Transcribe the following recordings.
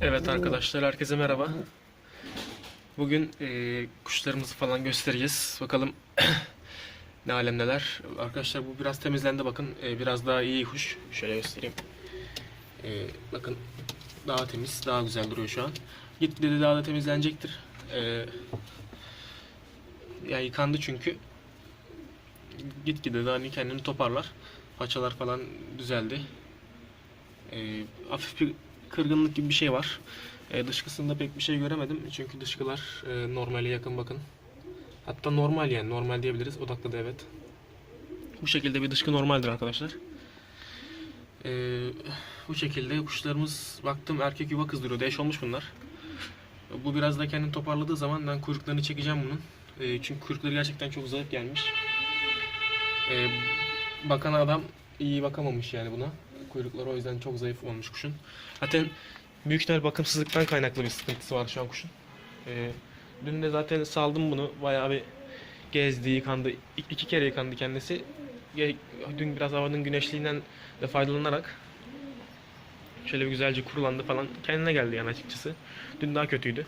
Evet arkadaşlar herkese merhaba. Bugün e, kuşlarımızı falan göstereceğiz. Bakalım ne alemdeler. Arkadaşlar bu biraz temizlendi bakın. E, biraz daha iyi kuş. Şöyle göstereyim. E, bakın daha temiz, daha güzel duruyor şu an. Gitgide de daha da temizlenecektir. E, ya yıkandı çünkü. Gitgide de hani kendini toparlar. Paçalar falan düzeldi. E, hafif bir kırgınlık gibi bir şey var. E, dışkısında pek bir şey göremedim. Çünkü dışkılar e, normale yakın bakın. Hatta normal yani normal diyebiliriz. Odaklı da evet. Bu şekilde bir dışkı normaldir arkadaşlar. E, bu şekilde kuşlarımız baktım erkek yuva kızdırıyor. Eş olmuş bunlar. Bu biraz da kendini toparladığı zaman ben kuyruklarını çekeceğim bunun. E, çünkü kuyrukları gerçekten çok zayıf gelmiş. E, bakan adam iyi bakamamış yani buna. Kuyrukları o yüzden çok zayıf olmuş kuşun. Zaten büyük ihtimal bakımsızlıktan kaynaklı bir sıkıntısı var şu an kuşun. Ee, dün de zaten saldım bunu. Bayağı bir gezdi, yıkandı. İ- iki kere yıkandı kendisi. Dün biraz havanın güneşliğinden de faydalanarak şöyle bir güzelce kurulandı falan. Kendine geldi yani açıkçası. Dün daha kötüydü.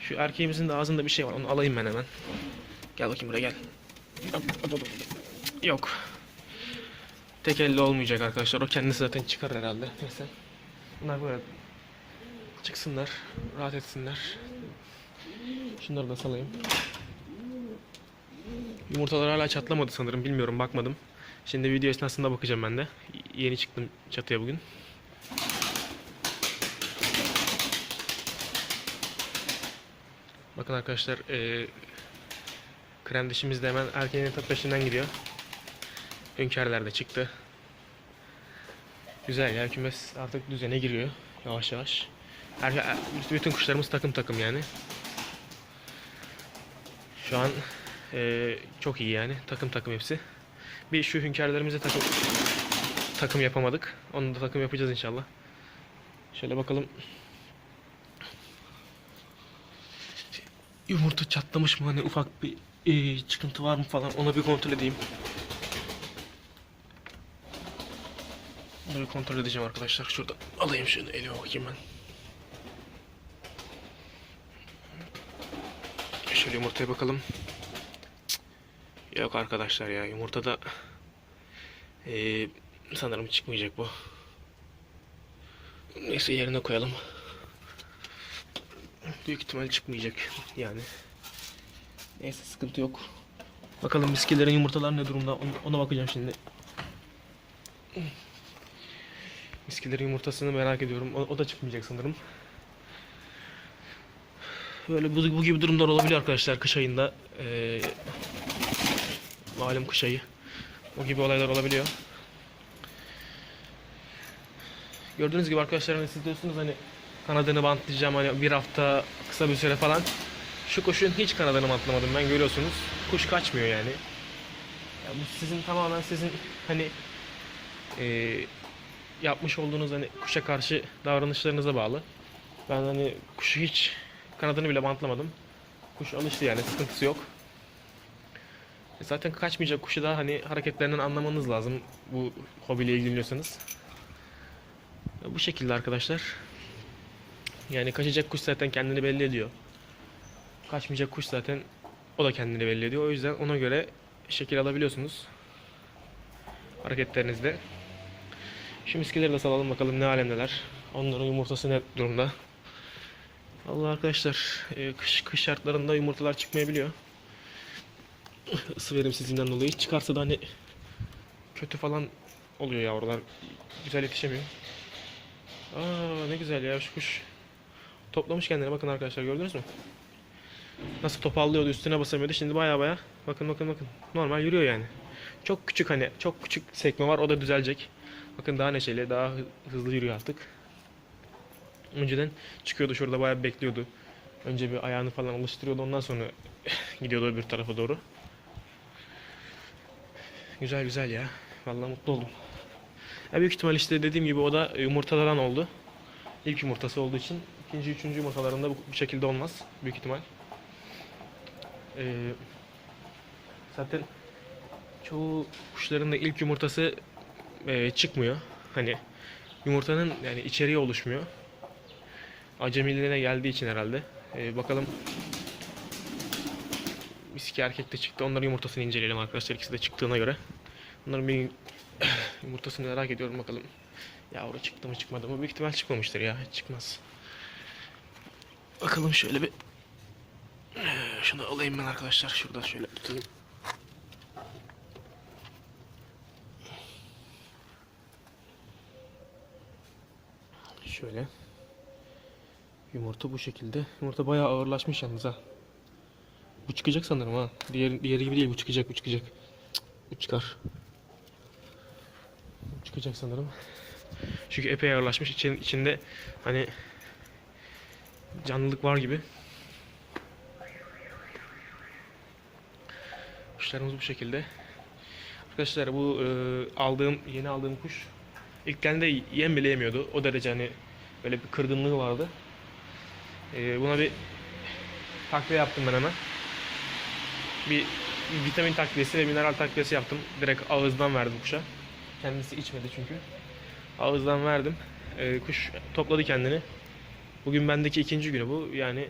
Şu erkeğimizin de ağzında bir şey var. Onu alayım ben hemen. Gel bakayım buraya gel. Yok. Tek elle olmayacak arkadaşlar. O kendisi zaten çıkar herhalde. Neyse. Bunlar böyle çıksınlar, rahat etsinler. Şunları da salayım. Yumurtalar hala çatlamadı sanırım. Bilmiyorum, bakmadım. Şimdi video esnasında bakacağım ben de. Yeni çıktım çatıya bugün. Bakın arkadaşlar, eee krem dişimiz de hemen erkeğin ta peşinden gidiyor. Hünkârlar da çıktı. Güzel ya kümes artık düzene giriyor yavaş yavaş. Her, bütün kuşlarımız takım takım yani. Şu an eee, çok iyi yani takım takım hepsi. Bir şu hünkârlarımıza takım takım yapamadık. Onu da takım yapacağız inşallah. Şöyle bakalım. Yumurta çatlamış mı hani ufak bir eee, çıkıntı var mı falan ona bir kontrol edeyim. Bunları kontrol edeceğim arkadaşlar. Şurada alayım şunu elime bakayım ben. Şöyle yumurtaya bakalım. Yok arkadaşlar ya yumurtada eee, sanırım çıkmayacak bu. Neyse yerine koyalım. Büyük ihtimal çıkmayacak yani. Neyse sıkıntı yok. Bakalım miskilerin yumurtalar ne durumda ona bakacağım şimdi. Miskilerin yumurtasını merak ediyorum. O, o da çıkmayacak sanırım. Böyle bu, bu gibi durumlar olabiliyor arkadaşlar kış ayında. Ee, malum kış ayı. O gibi olaylar olabiliyor. Gördüğünüz gibi arkadaşlar hani siz diyorsunuz hani kanadını bantlayacağım hani bir hafta kısa bir süre falan. Şu kuşun hiç kanadını bantlamadım ben görüyorsunuz. Kuş kaçmıyor yani. Ya bu sizin tamamen sizin hani eee yapmış olduğunuz hani kuşa karşı davranışlarınıza bağlı. Ben hani kuşu hiç kanadını bile bantlamadım. Kuş alıştı yani sıkıntısı yok. E Zaten kaçmayacak kuşu da hani hareketlerinden anlamanız lazım bu hobiyle ilgileniyorsanız. Ya Bu şekilde arkadaşlar. Yani kaçacak kuş zaten kendini belli ediyor. Kaçmayacak kuş zaten o da kendini belli ediyor. O yüzden ona göre şekil alabiliyorsunuz. Hareketlerinizde. Şu miskileri de salalım bakalım ne alemdeler. Onların yumurtası ne durumda. Allah arkadaşlar e, kış, kış şartlarında yumurtalar çıkmayabiliyor. Isı verimsizliğinden dolayı. Çıkarsa da hani kötü falan oluyor yavrular. Güzel yetişemiyor. Aa ne güzel ya şu kuş. Toplamış kendini bakın arkadaşlar gördünüz mü? Nasıl topallıyordu üstüne basamıyordu. Şimdi baya baya bakın bakın bakın. Normal yürüyor yani. Çok küçük hani çok küçük sekme var o da düzelecek. Bakın daha neşeli, daha hı- hızlı yürüyor artık. Önceden çıkıyordu şurada bayağı bekliyordu. Önce bir ayağını falan alıştırıyordu ondan sonra gidiyordu öbür tarafa doğru. Güzel güzel ya. Vallahi mutlu oldum. Ya büyük ihtimal işte dediğim gibi o da yumurtadan oldu. İlk yumurtası olduğu için ikinci, üçüncü yumurtalarında bu, bu şekilde olmaz büyük ihtimal. Ee, zaten çoğu kuşların da ilk yumurtası e, çıkmıyor. Hani yumurtanın yani içeriği oluşmuyor. acemiliğine geldiği için herhalde. Ee, bakalım Miski erkek de çıktı. Onların yumurtasını inceleyelim arkadaşlar. İkisi de çıktığına göre. Onların bir yumurtasını merak ediyorum bakalım. Yavru çıktı mı çıkmadı mı? Büyük ihtimal çıkmamıştır ya. Çıkmaz. Bakalım şöyle bir şunu alayım ben arkadaşlar. Şuradan şöyle tutayım. Şöyle. Yumurta bu şekilde. Yumurta bayağı ağırlaşmış yalnız ha. Bu çıkacak sanırım ha. Diğer, diğeri gibi değil bu çıkacak bu çıkacak. Bu çıkar. Bu çıkacak sanırım. Çünkü epey ağırlaşmış. İçin, içinde hani canlılık var gibi. Kuşlarımız bu şekilde. Arkadaşlar bu e, aldığım yeni aldığım kuş ilkten de yem bile yemiyordu. O derece hani böyle bir kırgınlığı vardı. E, buna bir takviye yaptım ben hemen. Bir vitamin takviyesi ve mineral takviyesi yaptım. Direkt ağızdan verdim kuşa. Kendisi içmedi çünkü. Ağızdan verdim. E, kuş topladı kendini. Bugün bendeki ikinci günü bu. Yani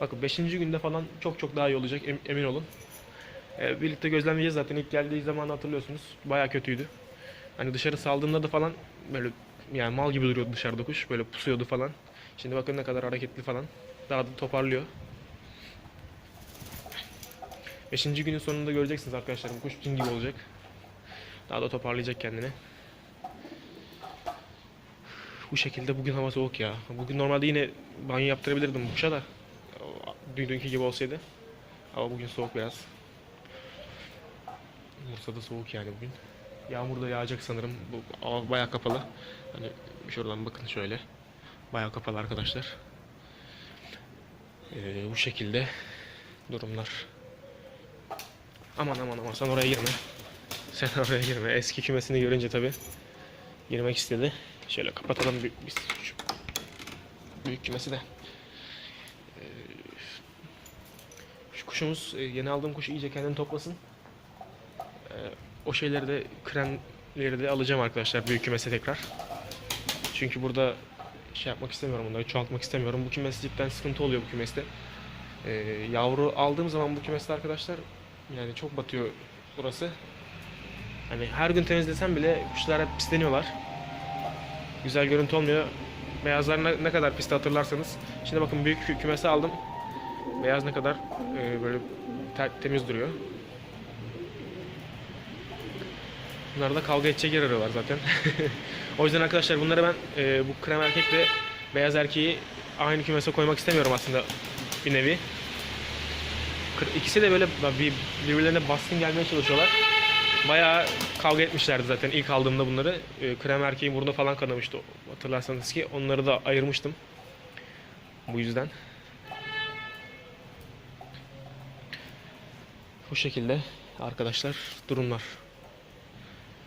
bakın beşinci günde falan çok çok daha iyi olacak em- emin olun. E, birlikte gözlemleyeceğiz zaten. İlk geldiği zaman hatırlıyorsunuz. Baya kötüydü. Hani dışarı saldığında da falan böyle yani mal gibi duruyordu dışarıda kuş. Böyle pusuyordu falan. Şimdi bakın ne kadar hareketli falan. Daha da toparlıyor. Beşinci günün sonunda göreceksiniz arkadaşlar. Bu kuş cin gibi olacak. Daha da toparlayacak kendini. Bu şekilde bugün hava soğuk ya. Bugün normalde yine banyo yaptırabilirdim bu kuşa da. Dün dünkü gibi olsaydı. Ama bugün soğuk biraz. Bursa'da soğuk yani bugün. Yağmur da yağacak sanırım. Bu hava bayağı kapalı. Hani şuradan bakın şöyle. Bayağı kapalı arkadaşlar. Ee, bu şekilde durumlar. Aman aman aman sen oraya girme. Sen oraya girme. Eski kümesini görünce tabi girmek istedi. Şöyle kapatalım bir, biz şu büyük kümesi de. Ee, şu kuşumuz e, yeni aldığım kuş iyice kendini toplasın. Ee, o şeyleri de kremleri de alacağım arkadaşlar büyük kümese tekrar. Çünkü burada şey yapmak istemiyorum onları çoğaltmak istemiyorum. Bu kümesi cidden sıkıntı oluyor bu kümeste. Ee, yavru aldığım zaman bu kümeste arkadaşlar yani çok batıyor burası. Hani her gün temizlesem bile kuşlar hep pisleniyorlar. Güzel görüntü olmuyor. Beyazlar ne, ne kadar pisti hatırlarsanız. Şimdi bakın büyük kü- kümesi aldım. Beyaz ne kadar e, böyle te- temiz duruyor. Bunlar da kavga edecek yer arıyorlar zaten. o yüzden arkadaşlar bunları ben e, bu krem erkekle beyaz erkeği aynı kümese koymak istemiyorum aslında bir nevi. İkisi de böyle bir birbirlerine baskın gelmeye çalışıyorlar. Bayağı kavga etmişlerdi zaten ilk aldığımda bunları. E, krem erkeğin burnu falan kanamıştı hatırlarsanız ki. Onları da ayırmıştım. Bu yüzden. Bu şekilde arkadaşlar durumlar.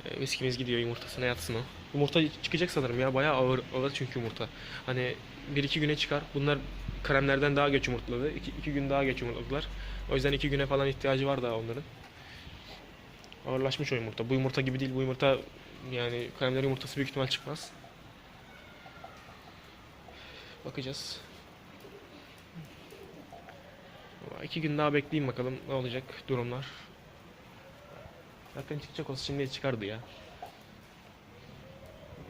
E, viskimiz gidiyor yumurtasına yatsın o. Yumurta çıkacak sanırım ya bayağı ağır, ağır çünkü yumurta. Hani bir iki güne çıkar. Bunlar kremlerden daha geç yumurtladı. İki, iki gün daha geç yumurtladılar. O yüzden iki güne falan ihtiyacı var daha onların. Ağırlaşmış o yumurta. Bu yumurta gibi değil. Bu yumurta yani kremler yumurtası büyük ihtimal çıkmaz. Bakacağız. İki gün daha bekleyeyim bakalım ne olacak durumlar. Zaten çıkacak olsa şimdi çıkardı ya.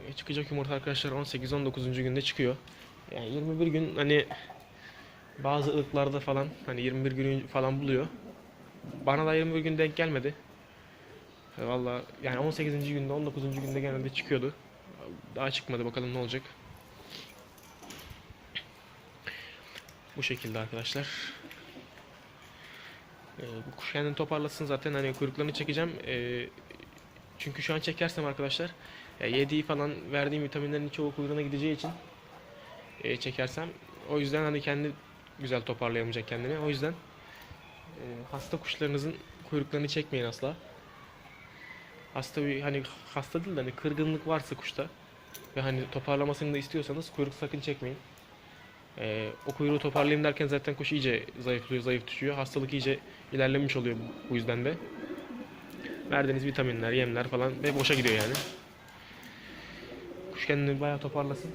E, Çıkacak yumurta arkadaşlar 18-19. günde çıkıyor. Yani 21 gün hani bazı ırklarda falan hani 21 gün falan buluyor. Bana da 21 gün denk gelmedi. E, Valla yani 18. günde 19. günde genelde çıkıyordu. Daha çıkmadı bakalım ne olacak. Bu şekilde arkadaşlar. Ee, bu kuş kendini toparlasın zaten hani kuyruklarını çekeceğim. Ee, çünkü şu an çekersem arkadaşlar ya yediği falan verdiğim vitaminlerin çoğu kuyruğuna gideceği için e, çekersem o yüzden hani kendi güzel toparlayamayacak kendini. O yüzden e, hasta kuşlarınızın kuyruklarını çekmeyin asla. Hasta bir hani hasta değil de hani kırgınlık varsa kuşta ve hani toparlamasını da istiyorsanız kuyruk sakın çekmeyin. Ee, o kuyruğu toparlayayım derken zaten kuş iyice zayıflıyor, zayıf düşüyor. Hastalık iyice ilerlemiş oluyor bu yüzden de. Verdiğiniz vitaminler, yemler falan ve boşa gidiyor yani. Kuş kendini bayağı toparlasın.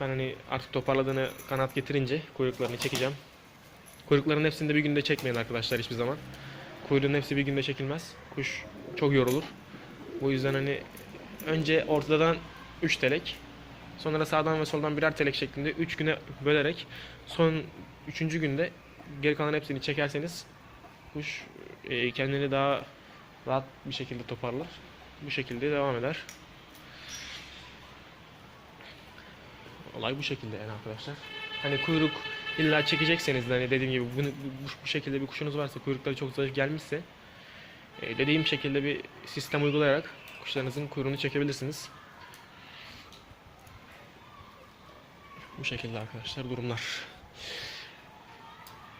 Ben hani artık toparladığını kanat getirince kuyruklarını çekeceğim. Kuyrukların hepsini de bir günde çekmeyin arkadaşlar hiçbir zaman. Kuyruğun hepsi bir günde çekilmez. Kuş çok yorulur. Bu yüzden hani önce ortadan 3 telek, sonra sağdan ve soldan birer telek şeklinde 3 güne bölerek son 3. günde geri kalan hepsini çekerseniz kuş e, kendini daha rahat bir şekilde toparlar. Bu şekilde devam eder. Olay bu şekilde yani arkadaşlar. Hani kuyruk illa çekecekseniz hani dediğim gibi bunu, bu, bu şekilde bir kuşunuz varsa kuyrukları çok zayıf gelmişse e, dediğim şekilde bir sistem uygulayarak kuşlarınızın kuyruğunu çekebilirsiniz. Bu şekilde arkadaşlar durumlar.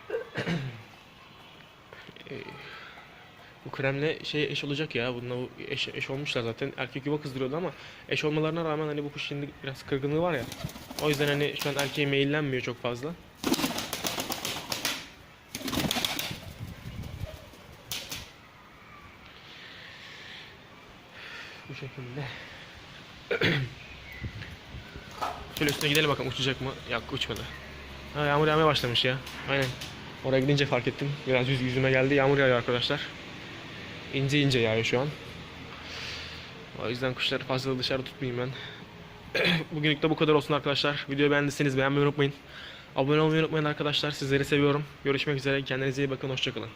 E, bu kremle şey eş olacak ya. Bununla bu eş, eş olmuşlar zaten. Erkek yuva kızdırıyordu ama eş olmalarına rağmen hani bu kuş şimdi biraz kırgınlığı var ya. O yüzden hani şu an erkeğe meyillenmiyor çok fazla. Bu şekilde. Şöyle üstüne gidelim bakalım uçacak mı? Yok uçmadı. Ha, yağmur yağmaya başlamış ya. Aynen. Oraya gidince fark ettim. Biraz yüz yüzüme geldi. Yağmur yağıyor arkadaşlar. İnce ince yağıyor şu an. O yüzden kuşları fazla dışarı tutmayayım ben. Bugünlük de bu kadar olsun arkadaşlar. Videoyu beğendiyseniz beğenmeyi unutmayın. Abone olmayı unutmayın arkadaşlar. Sizleri seviyorum. Görüşmek üzere. Kendinize iyi bakın. Hoşçakalın.